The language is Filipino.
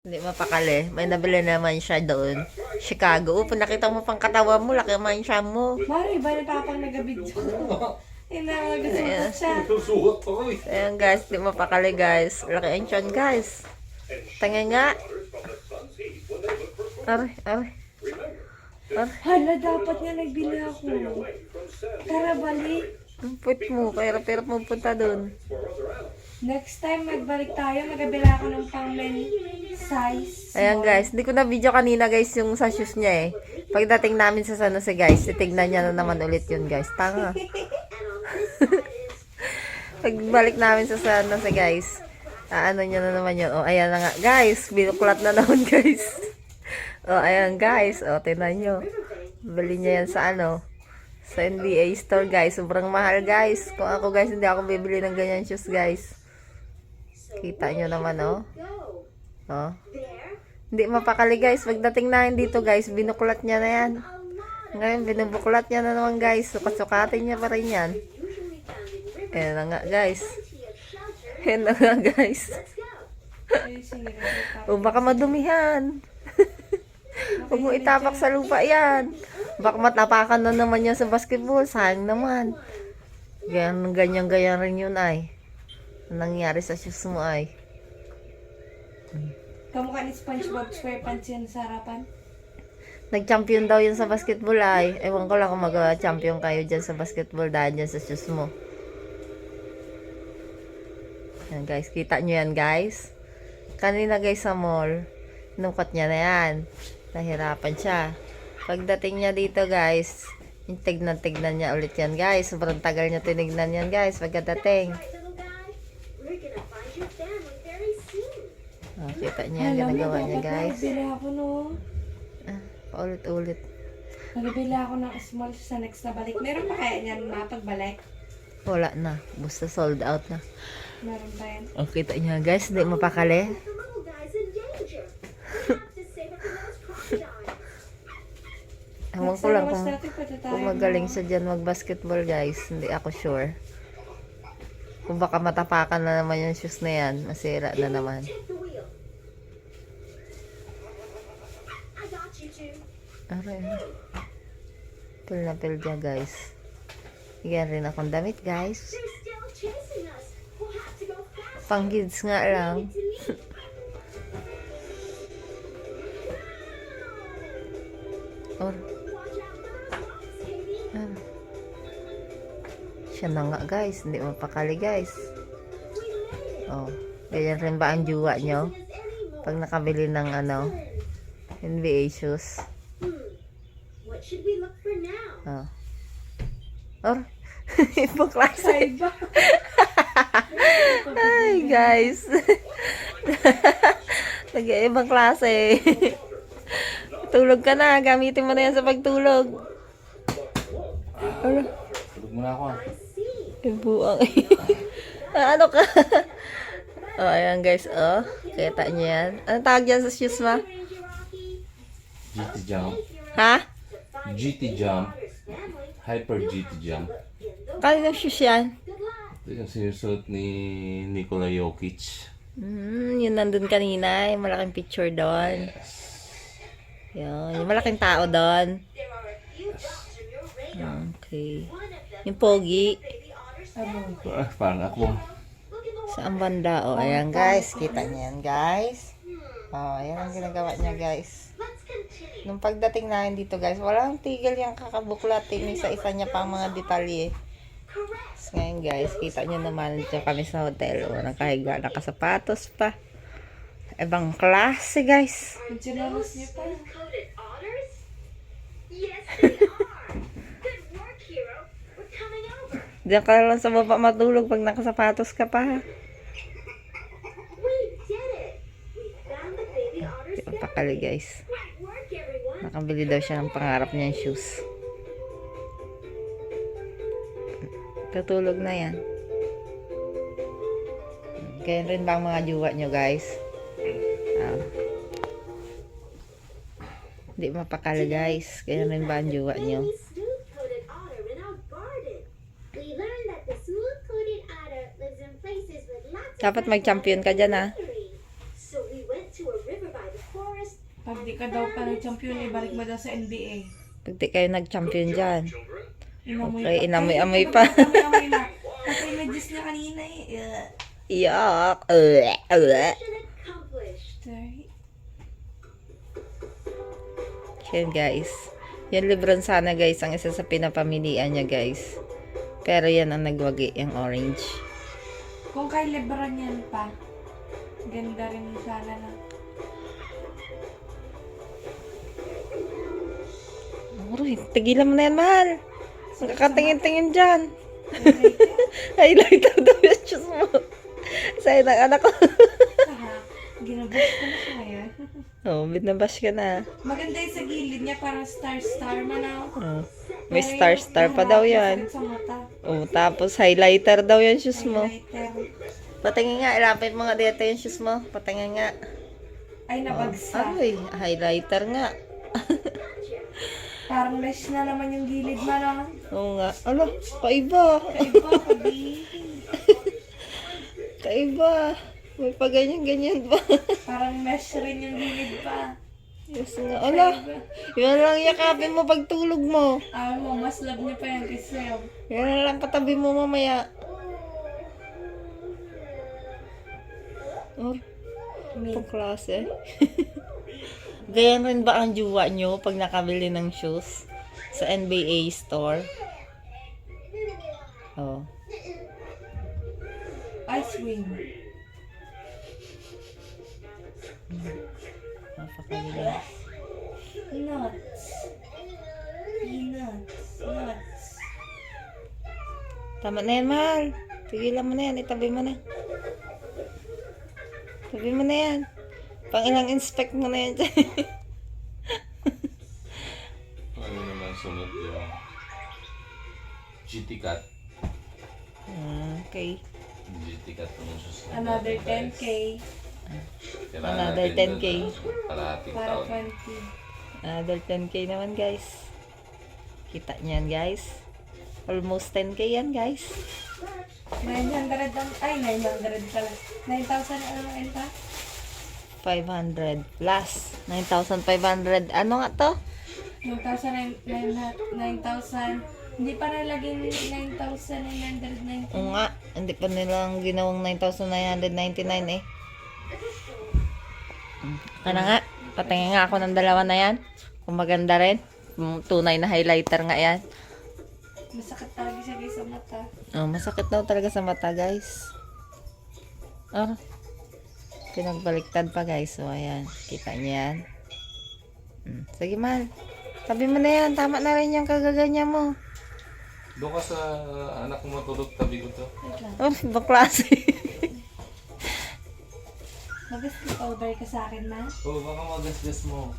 Hindi mapakali. May nabili naman siya doon. Chicago. Oh, nakita mo pang katawa mo, laki man siya mo. Mari, ba na papang nagabidyo? Eh, na siya. Ako eh. Ayan guys, di mapakali guys. Laki ang tiyan guys. Tanga nga. Aray, aray. Aray. Hala, dapat nga nagbili ako. Tara, balik. Ang put mo. Kaya pero mo punta doon. Next time, magbalik tayo. Magabila ako ng pang men size. Ayan guys, hindi ko na video kanina guys yung sa shoes niya eh. Pagdating namin sa San Jose guys, titignan niya na naman ulit yun guys. Tanga. Pagbalik namin sa San Jose guys, ano niya na naman yun. O, ayan na nga. Guys, binuklat na naman guys. O, ayan guys. O, tinan nyo. Bili niya yan sa ano, sa NBA store guys. Sobrang mahal guys. Kung ako guys, hindi ako bibili ng ganyan shoes guys. Kita nyo naman oh. Oh. Hindi mapakali guys. Pagdating namin dito guys, binuklat niya na yan. Ngayon, binubuklat niya na naman guys. Sukat-sukatin niya pa rin yan. Ayan na nga guys. Ayan na nga guys. O baka madumihan. Huwag mo itapak sa lupa yan. Baka matapakan na naman yan sa basketball. Sayang naman. Ganyan, ganyan, ganyan rin yun ay. Ang nangyari sa shoes mo ay. Kamukha ni SpongeBob SquarePants yan sa harapan. Nag-champion daw yun sa basketball ay. Ewan ko lang kung mag-champion kayo dyan sa basketball dahil dyan sa shoes mo. Yan guys, kita nyo yan guys. Kanina guys sa mall, nukot niya na yan. Nahirapan siya. Pagdating niya dito guys, tignan-tignan niya ulit yan guys. Sobrang tagal niya tinignan yan guys pagkadating. Oh, kita niya yung ginagawa niya guys. Nagbili ako no. Ah, paulit-ulit. Nagbili ako ng small sa next na balik. Meron pa kaya niyan ma pagbalik? Wala na. Basta sold out na. Meron pa yan. Oh, kita niya guys, hindi mapakali. Ewan ko lang kung, kung magaling siya dyan mag-basketball guys. Hindi ako sure. Kung baka matapakan na naman yung shoes na yan, masira na naman. Aray. Pil na pil dyan guys. Bigyan rin akong damit guys. Pang kids nga lang. Or, ah. Siya na nga guys, hindi mapakali guys. Oh, ganyan rin ba ang juwa nyo? Pag nakabili ng ano, NBA shoes. Oh. Or, ibang klase. Ay, guys. Nag-ibang klase. Tulog ka na. Gamitin mo na yan sa pagtulog. Ano? Tulog muna ako ah. I see. Yung buang. Ah, ano ka? oh, ayan guys. Oh, kita niyo yan. Anong tawag dyan sa shoes Rocky. GT Jump. Ha? GT Jump. Hyper GT Jump. Kanina shoes yan? Ito yung sinusuot ni Nikola Jokic. Hmm, yun nandun kanina. Yung malaking picture doon. Yun. Yung malaking tao doon. Radar. Okay. Yung pogi. otters. Ah, parang ako. The Saan banda? O, ayan guys. Kita niyo yan guys. O, ayan ang ginagawa niya guys. Nung pagdating namin dito guys, walang tigil yung kakabuklat. Isa-isa niya pa mga detalye. So, ngayon guys, kita niyo naman dito kami sa hotel. O, nakahiga, nakasapatos pa. Ibang klase guys. Chinelas niyo pa. Diyan ka lang sa baba matulog pag nakasapatos ka pa. Pakali guys. Nakabili daw siya ng pangarap niyang shoes. Tutulog na yan. Ganyan rin ba ang mga juwa nyo guys? Ah. Hindi mapakali guys. Ganyan rin ba ang juwa nyo? Dapat mag-champion ka dyan ah. Pag di ka daw pa champion, ibalik mo daw sa NBA. Pag di kayo nag-champion dyan. Inamoy Okay, inamoy-amoy pa. Inamoy-amoy na. Pati images niya kanina eh. Uh, ue. Accomplished. sorry. Yan guys. Yan Lebron sana guys ang isa sa pinapamilian niya guys. Pero yan ang nagwagi, yung orange. Kung kay Lebron yan pa, ganda rin sana na. Uy, tigilan mo na yan, mahal. Ang kakatingin-tingin dyan. Highlighter daw yung shoes mo. Sa'yo ng anak ko. Aha, ginabas ko na siya ngayon. oh, binabash ka na. Maganda yung sa gilid niya, parang star-star man ako. Oh, may star-star pa daw yan. Mata. Oh, tapos highlighter daw yung shoes mo. Patingin nga, ilapit mo nga dito yung shoes mo. Patingin nga. Ay, nabagsak. Ay, highlighter nga. Parang mesh na naman yung gilid man ah. Oo nga. Ala, kaiba. Kaiba, kabi. Kaiba. May pa ganyan-ganyan ba? Parang mesh rin yung gilid pa. yes nga. Ala, yun lang yakapin mo pag tulog mo. Ah, mo, mas love niya pa yan kasi. Yan lang katabi mo mamaya. Oh, pang klase. Ganyan rin ba ang juwa nyo pag nakabili ng shoes sa NBA store? Oh. Ice wing. Napakagaling. Nuts. Peanuts. Nuts. Tama na yan, mahal. Tigilan mo na yan. Itabi mo na. Tabi mo na yan. Pang ilang inspect mo na yan dyan. Ano naman sunod yung GT. Ah, okay. GT Cat naman siya sa Another 10k. Kailangan Another natin 10K. doon ng Kalahating Para taon. 20. Another 10k naman, guys. Kita niyan, guys. Almost 10k yan, guys. 900 ang, ay 900 pala. 9,000 ano enta? 500 plus. 9,500. Ano nga to? 9,000, 9,000, hindi pa nalaging 9,990. Oo nga. Hindi pa nilang ginawang 9,999 eh. Ano nga? Patingin nga ako ng dalawa na yan. Kung maganda rin. Tunay na highlighter nga yan. Masakit talaga siya guys sa mata. Oh, masakit daw talaga sa mata, guys. Oh. Pinagbaliktad pa, guys. So, ayan. Kita niyo yan. Mm. Sige, mal. Tabi mo na yan. Tama na rin yung kagaganya mo. Doon ka sa anak mo matulog, tabi ko to. Oh, ibang klase. Mag-sleep over ka sa akin, ma? Oo, oh, baka magasgas mo.